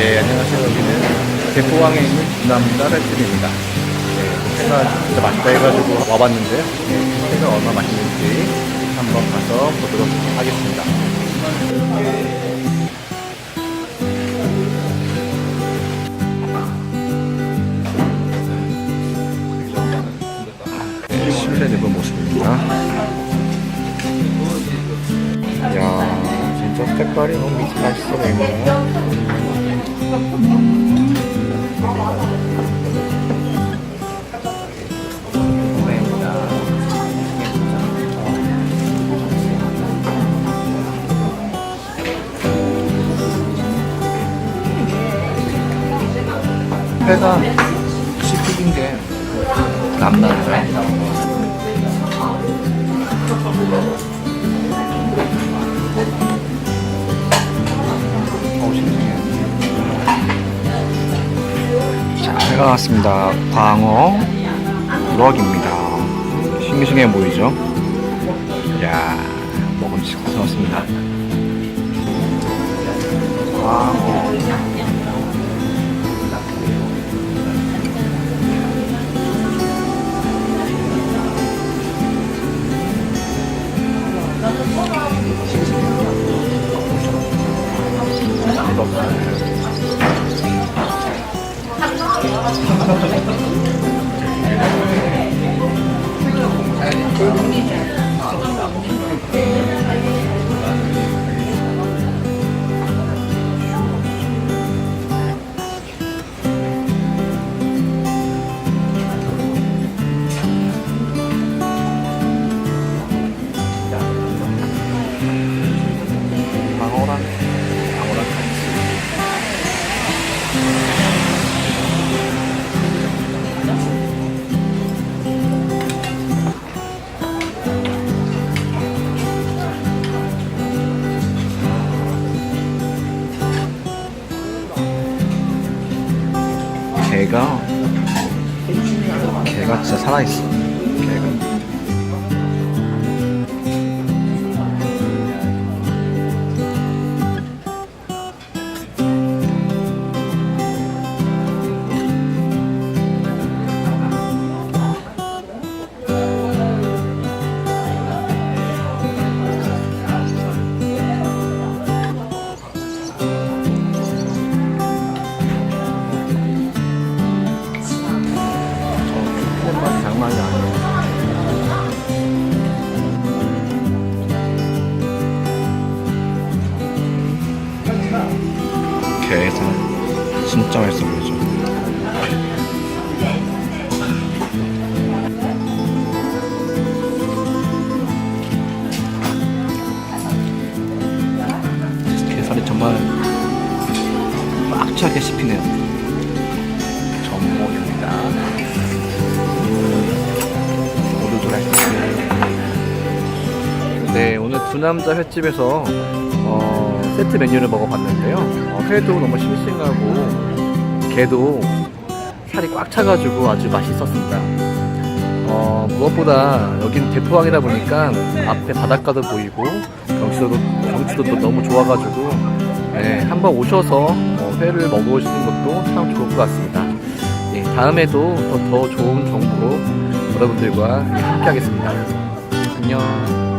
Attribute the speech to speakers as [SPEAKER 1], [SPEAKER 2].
[SPEAKER 1] 네, 안녕하세요. 여기는 대포항에 있는 주남자 횟집입니다. 네, 회가 진짜 맛있다 해가지고 와봤는데요. 네, 회가 얼마나 맛있는지 한번 가서 보도록 하겠습니다. 네, 내부 모습입니다. 이야, 진짜 색깔이 너무 맛있어 보이네요. 회가 씹히긴 게 남다르네. 어우, 신기해. 자, 회가 왔습니다. 광어 우럭입니다. 싱싱해 보이죠? 이야, 먹음직 고생했습니다. 같이 개가 개가 진짜 살아있어. 개가 맛 장난이 아니에요. 게살 진짜 맛있어 보이죠? 게살이 정말 꽉 차게 씹히네요. 네, 두 남자 횟집에서 어, 세트 메뉴를 먹어봤는데요. 어, 회도 너무 싱싱하고 게도 살이 꽉 차가지고 아주 맛있었습니다. 어, 무엇보다 여긴 대포항이다 보니까 앞에 바닷가도 보이고 경치도 경치도 또 너무 좋아가지고 네, 한번 오셔서 어, 회를 먹어보시는 것도 참 좋을 것 같습니다. 예, 다음에도 더, 더 좋은 정보로 여러분들과 함께 하겠습니다. 안녕.